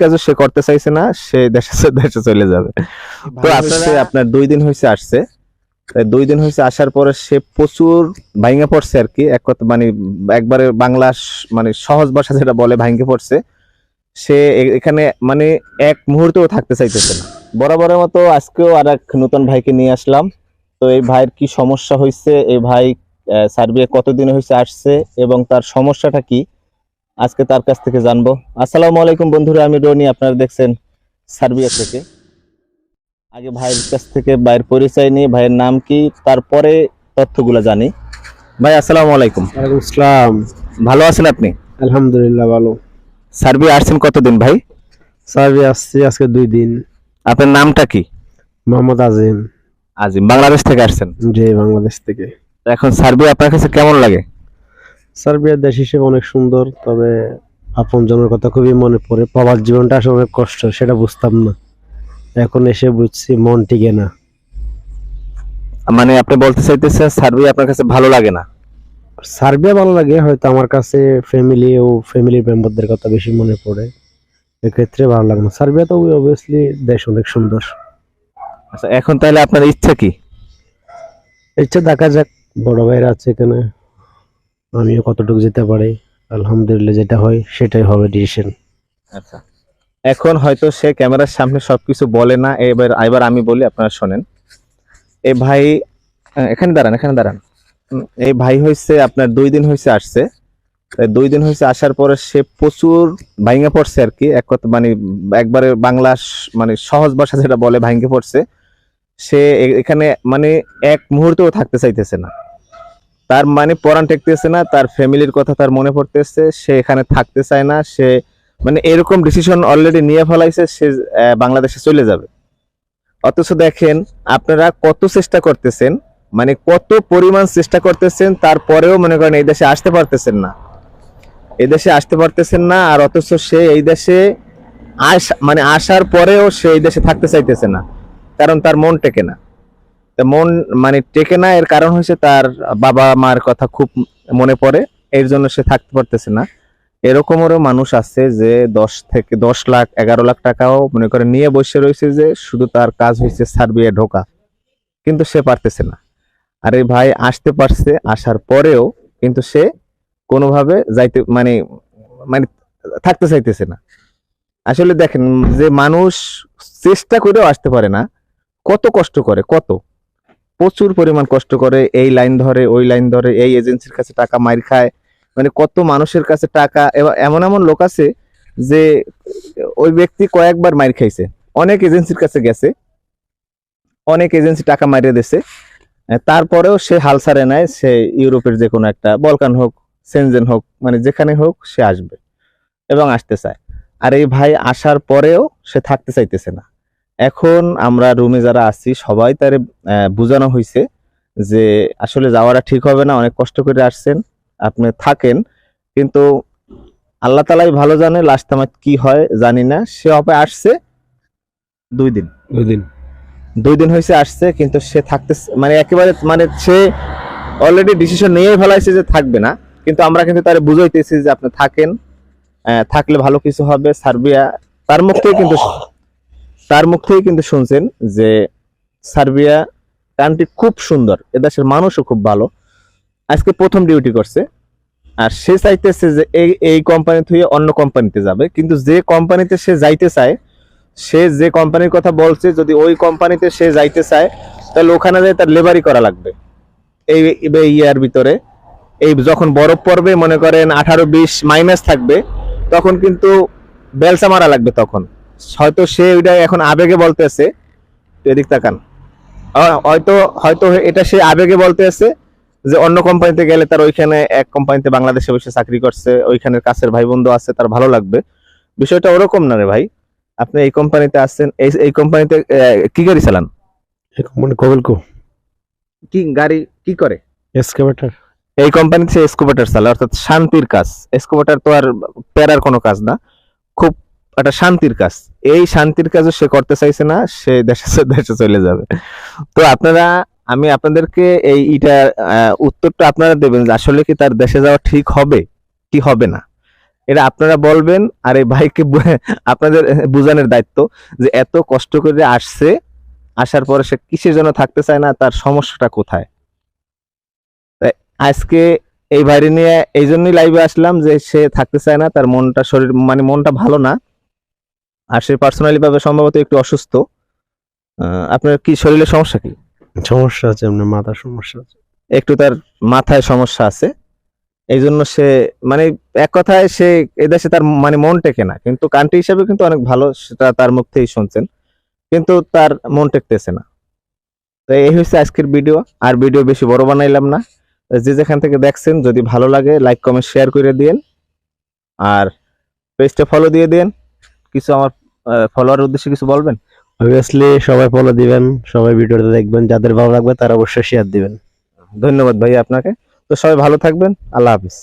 কাজও সে করতে চাইছে না সে দেশে দেশে চলে যাবে। তো আসলে আপনার দুই দিন হয়েছে আসছে। দুই দিন হয়েছে আসার পরে সে প্রচুর ভাঙ্গে পড়ছে আর কি। এক কথা মানে একবারে বাংলা মানে সহজ ভাষা যেটা বলে ভাঙ্গে পড়ছে। সে এখানে মানে এক মুহূর্তেও থাকতে চাইতেছে না। বরাবরের মতো আজকেও আর এক নতুন ভাইকে নিয়ে আসলাম। তো এই ভাইয়ের কি সমস্যা হয়েছে এই ভাই সার্বিয়া কতদিন হয়েছে আসছে? এবং তার সমস্যাটা কি? আজকে তার কাছ থেকে জানব। আসসালামু আলাইকুম বন্ধুরা আমি রনি আপনারা দেখছেন সার্বিয়া থেকে। আগে ভাইয়ের কাছ থেকে ভাইয়ের পরিচয় নিয়ে ভাইয়ের নাম কি তারপরে তথ্যগুলো জানি। ভাই আসসালামু আলাইকুম। ওয়ালাইকুম আসসালাম। ভালো আছেন আপনি? আলহামদুলিল্লাহ ভালো। সার্বিয়া আসছেন কতদিন ভাই? সার্ভে আসছি আজকে দুই দিন। আপনার নামটা কি? মোহাম্মদ আজিম। আজিম বাংলাদেশ থেকে আসছেন? জি বাংলাদেশ থেকে। এখন সার্বিয়া আপনার কাছে কেমন লাগে? সার্বিয়ার দেশ হিসেবে অনেক সুন্দর তবে আপন জনের কথা খুবই মনে পড়ে। প্রবাস জীবনটা আসলে অনেক কষ্ট সেটা বুঝতাম না। এখন এসে বুঝছি মন টিকে না। মানে আপনি বলতে চাইতেছেন সার্বিয়া আপনার কাছে ভালো লাগে না? সার্বিয়া ভালো লাগে হয়তো আমার কাছে ফ্যামিলি ও ফ্যামিলির মেম্বারদের কথা বেশি মনে পড়ে। এক্ষেত্রে ভালো লাগে না। সার্বিয়া তো অবভিয়াসলি দেশ অনেক সুন্দর। আচ্ছা এখন তাহলে আপনার ইচ্ছা কি? ইচ্ছা দেখা যাক বড় ভাইরা আছে এখানে আমিও কতটুকু যেতে পারি? আলহামদুলিল্লাহ যেটা হয় সেটাই হবে ডিসিশন আচ্ছা। এখন হয়তো সে ক্যামেরার সামনে সবকিছু বলে না, এবার এবার আমি বলি, আপনারা শোনেন। এই ভাই এখানে দাঁড়ান এখানে দাঁড়ান। এই ভাই হয়েছে আপনার দুই দিন হয়েছে আসছে। দুই দিন হয়েছে আসার পরে সে প্রচুর ভাঙ্গে পড়ছে আর কি। এক কথা মানে একবারে বাংলা মানে সহজ ভাষা যেটা বলে ভাঙ্গে পড়ছে। সে এখানে মানে এক মুহূর্তেও থাকতে চাইতেছে না। তার মানে পরাণ টেকতেছে না, তার ফ্যামিলির কথা তার মনে পড়তেছে, সে এখানে থাকতে চায় না, সে মানে এরকম ডিসিশন অলরেডি নিয়ে ফেলাইছে, সে বাংলাদেশে চলে যাবে। অথচ দেখেন, আপনারা কত চেষ্টা করতেছেন মানে কত পরিমাণ চেষ্টা করতেছেন, তারপরেও মনে করেন এই দেশে আসতে পারতেছেন না। এই দেশে আসতে পারতেছেন না, আর অথচ সে এই দেশে আস মানে আসার পরেও সে এই দেশে থাকতে চাইতেছে না, কারণ তার মন টেকে না। মন মানে টেকে না, এর কারণ হচ্ছে তার বাবা মার কথা খুব মনে পড়ে, এর জন্য সে থাকতে পারতেছে না। এরকমেরও মানুষ আছে যে দশ থেকে দশ লাখ, এগারো লাখ টাকাও মনে করে নিয়ে বসে রয়েছে যে শুধু তার কাজ হয়েছে সার্বিয়া ঢোকা, কিন্তু সে পারতেছে না। আর ভাই, আসতে পারছে, আসার পরেও কিন্তু সে কোনোভাবে যাইতে মানে মানে থাকতে চাইতেছে না। আসলে দেখেন, যে মানুষ চেষ্টা করেও আসতে পারে না, কত কষ্ট করে, কত। প্রচুর পরিমাণ কষ্ট করে, এই লাইন ধরে, ওই লাইন ধরে, এই এজেন্সির কাছে টাকা মাইর খায়। মানে কত মানুষের কাছে টাকা এমন এমন লোক আছে যে ওই ব্যক্তি কয়েকবার মাইর খাইছে। অনেক এজেন্সির কাছে গেছে। অনেক এজেন্সি টাকা মারিয়ে দিছে। তারপরেও সে হাল ছাড়ে নেয় সে ইউরোপের যে কোনো একটা, বলকান হোক, সেনজেন হোক মানে যেখানে হোক সে আসবে এবং আসতে চায়। আর এই ভাই আসার পরেও সে থাকতে চাইতেছে না। এখন আমরা রুমে যারা আছি সবাই তার বোঝানো হয়েছে যে আসলে যাওয়াটা ঠিক হবে না অনেক কষ্ট করে আসছেন আপনি থাকেন। কিন্তু আল্লাহ তালাই ভালো জানে লাস্ট আমার কি হয় জানি না। সে হবে আসছে দুই দিন। দুই দিন। দুই দিন হয়েছে আসছে কিন্তু সে থাকতে মানে একেবারে মানে সে অলরেডি ডিসিশন নিয়ে ফেলাইছে যে থাকবে না। কিন্তু আমরা কিন্তু তারে বুঝাইতেছি যে আপনি থাকেন থাকলে ভালো কিছু হবে সার্বিয়া তার মুখ থেকে কিন্তু তার মুখ থেকে কিন্তু শুনছেন যে সার্বিয়া কান্ট্রি খুব সুন্দর, এদেশের মানুষও খুব ভালো। আজকে প্রথম ডিউটি করছে। আর সে চাইতেছে যে এই এই কোম্পানি থেকে অন্য কোম্পানিতে যাবে। কিন্তু যে কোম্পানিতে সে যাইতে চায়, সে যে কোম্পানির কথা বলছে, যদি ওই কোম্পানিতে সে যাইতে চায়, তাহলে ওখানে যায় তার লেবারি করা লাগবে। এই এই ইয়ার ভিতরে। এই যখন বরফ পড়বে, মনে করেন আঠারো বিশ মাইনাস থাকবে, তখন কিন্তু বেলসা মারা লাগবে তখন। হয়তো সে ওইটা এখন আবেগে বলতেছে। এদিক তাকান। হয়তো হয়তো এটা সে আবেগে বলতেছে যে অন্য কোম্পানিতে গেলে তার ওইখানে এক কোম্পানিতে বাংলাদেশে বসে চাকরি করছে ওইখানের কাছের ভাই বন্ধু আছে তার ভালো লাগবে। বিষয়টা ওরকম না রে ভাই। আপনি এই কোম্পানিতে আসছেন এই এই কোম্পানিতে কি গাড়ি চালান? মানে কবেলকো কি গাড়ি কি করে? এসকেভেটার এই কোম্পানিতে সে এসকোভেটার চালায় অর্থাৎ শান্তির কাজ। এসকোভেটার তো আর প্যারার কোনো কাজ না। খুব একটা শান্তির কাজ। এই শান্তির কাজও সে করতে চাইছে না, সে দেশে দেশে চলে যাবে। তো আপনারা, আমি আপনাদেরকে এই ইটা উত্তরটা আপনারা দেবেন যে আসলে কি তার দেশে যাওয়া ঠিক হবে, কি হবে না। এটা আপনারা বলবেন আর এই ভাইকে আপনাদের বোঝানোর দায়িত্ব যে এত কষ্ট করে আসছে, আসার পরে সে কিসের জন্য থাকতে চায় না, তার সমস্যাটা কোথায়? আজকে এই বাইরে নিয়ে এই জন্যই লাইভে আসলাম যে সে থাকতে চায় না, তার মনটা শরীর মানে মনটা ভালো না। আর সে পার্সোনালি ভাবে সম্ভবত একটু অসুস্থ আপনার কি শরীরের সমস্যা কি? সমস্যা আছে আপনার মাথার সমস্যা আছে। একটু তার মাথায় সমস্যা আছে। এই জন্য সে মানে এক কথায় সে এদেশে তার মানে মন টেকে না। কিন্তু কান্ট্রি হিসাবে কিন্তু অনেক ভালো সেটা তার মুখ থেকেই শুনছেন। কিন্তু তার মন টেকতেছে না। তো এই হচ্ছে আজকের ভিডিও আর ভিডিও বেশি বড় বানাইলাম না। যে যেখান থেকে দেখছেন যদি ভালো লাগে লাইক কমেন্ট শেয়ার করে দিয়েন। আর পেজটা ফলো দিয়ে দিন কিছু আমার ফলোয়ার উদ্দেশ্যে কিছু বলবেন? অবভিয়াসলি সবাই ফলো দিবেন সবাই ভিডিওটা দেখবেন যাদের ভালো লাগবে তারা অবশ্যই শেয়ার দিবেন। ধন্যবাদ ভাই আপনাকে। তো সবাই ভালো থাকবেন আল্লাহ হাফিজ।